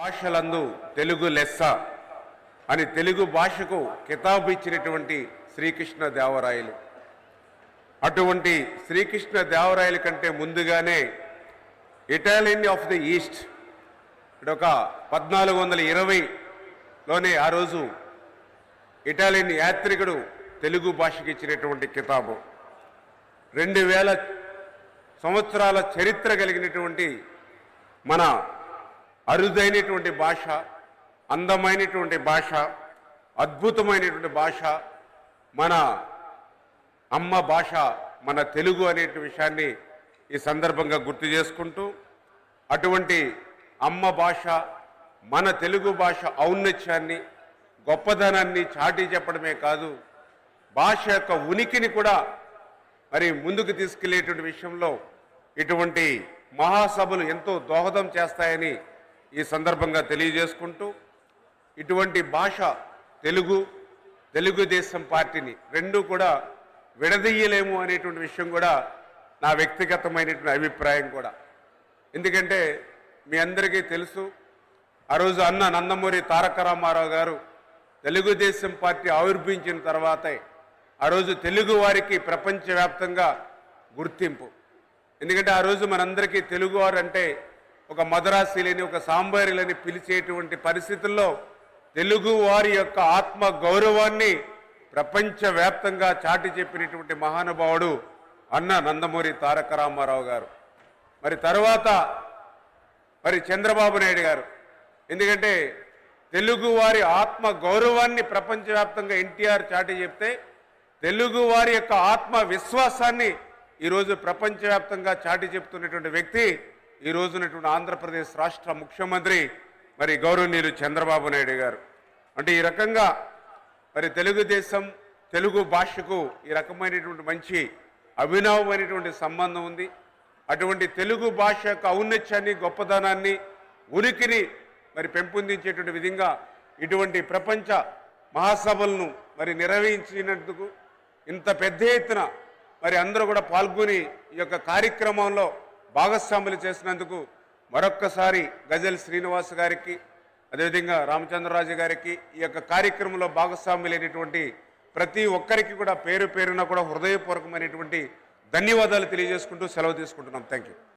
భాషలందు తెలుగు లెస్స అని తెలుగు భాషకు కితాబు ఇచ్చినటువంటి శ్రీకృష్ణ దేవరాయలు. అటువంటి శ్రీకృష్ణ దేవరాయల కంటే ముందుగానే ఇటాలియన్ ఆఫ్ ది ఈస్ట్ ఇక్కడ ఒక పద్నాలుగు వందల ఇరవైలోనే ఆ రోజు ఇటాలియన్ యాత్రికుడు తెలుగు భాషకి ఇచ్చినటువంటి కితాబు. రెండు వేల సంవత్సరాల చరిత్ర కలిగినటువంటి మన అరుదైనటువంటి భాష అందమైనటువంటి భాష అద్భుతమైనటువంటి భాష మన అమ్మ భాష మన తెలుగు అనే విషయాన్ని ఈ సందర్భంగా గుర్తు చేసుకుంటూ అటువంటి అమ్మ భాష మన తెలుగు భాష ఔన్నత్యాన్ని గొప్పదనాన్ని చాటి చెప్పడమే కాదు భాష యొక్క ఉనికిని కూడా మరి ముందుకు తీసుకెళ్ళేటువంటి విషయంలో ఇటువంటి మహాసభలు ఎంతో దోహదం చేస్తాయని ఈ సందర్భంగా తెలియజేసుకుంటూ ఇటువంటి భాష తెలుగు తెలుగుదేశం పార్టీని రెండు కూడా విడదీయలేము అనేటువంటి విషయం కూడా నా వ్యక్తిగతమైనటువంటి అభిప్రాయం కూడా. ఎందుకంటే మీ అందరికీ తెలుసు ఆ రోజు అన్న నందమూరి తారక రామారావు గారు తెలుగుదేశం పార్టీ ఆవిర్భించిన తర్వాతే ఆ రోజు తెలుగు వారికి ప్రపంచవ్యాప్తంగా గుర్తింపు. ఎందుకంటే ఆ రోజు మనందరికీ తెలుగువారు అంటే ఒక మదరాసీలని ఒక సాంబారిలని పిలిచేటువంటి పరిస్థితుల్లో తెలుగు వారి యొక్క ఆత్మ గౌరవాన్ని ప్రపంచవ్యాప్తంగా చాటి చెప్పినటువంటి మహానుభావుడు అన్న నందమూరి తారక రామారావు గారు. మరి తర్వాత మరి చంద్రబాబు నాయుడు గారు. ఎందుకంటే తెలుగు వారి ఆత్మ గౌరవాన్ని ప్రపంచవ్యాప్తంగా ఎన్టీఆర్ చాటి చెప్తే తెలుగు వారి యొక్క ఆత్మ విశ్వాసాన్ని ఈరోజు ప్రపంచవ్యాప్తంగా చాటి చెప్తున్నటువంటి వ్యక్తి ఈ రోజునటువంటి ఆంధ్రప్రదేశ్ రాష్ట్ర ముఖ్యమంత్రి మరి గౌరవనీయులు చంద్రబాబు నాయుడు గారు. అంటే ఈ రకంగా మరి తెలుగుదేశం తెలుగు భాషకు ఈ రకమైనటువంటి మంచి అభినవమైనటువంటి సంబంధం ఉంది. అటువంటి తెలుగు భాష యొక్క ఔన్నత్యాన్ని గొప్పదనాన్ని ఉనికిని మరి పెంపొందించేటువంటి విధంగా ఇటువంటి ప్రపంచ మహాసభలను మరి నిర్వహించినందుకు ఇంత పెద్ద ఎత్తున మరి అందరూ కూడా పాల్గొని ఈ యొక్క కార్యక్రమంలో భాగస్వాములు చేసినందుకు మరొక్కసారి గజల్ శ్రీనివాస్ గారికి అదేవిధంగా రామచంద్రరాజు గారికి ఈ యొక్క కార్యక్రమంలో భాగస్వాములైనటువంటి ప్రతి ఒక్కరికి కూడా పేరు పేరున కూడా హృదయపూర్వకమైనటువంటి ధన్యవాదాలు తెలియజేసుకుంటూ సెలవు తీసుకుంటున్నాం. Thank you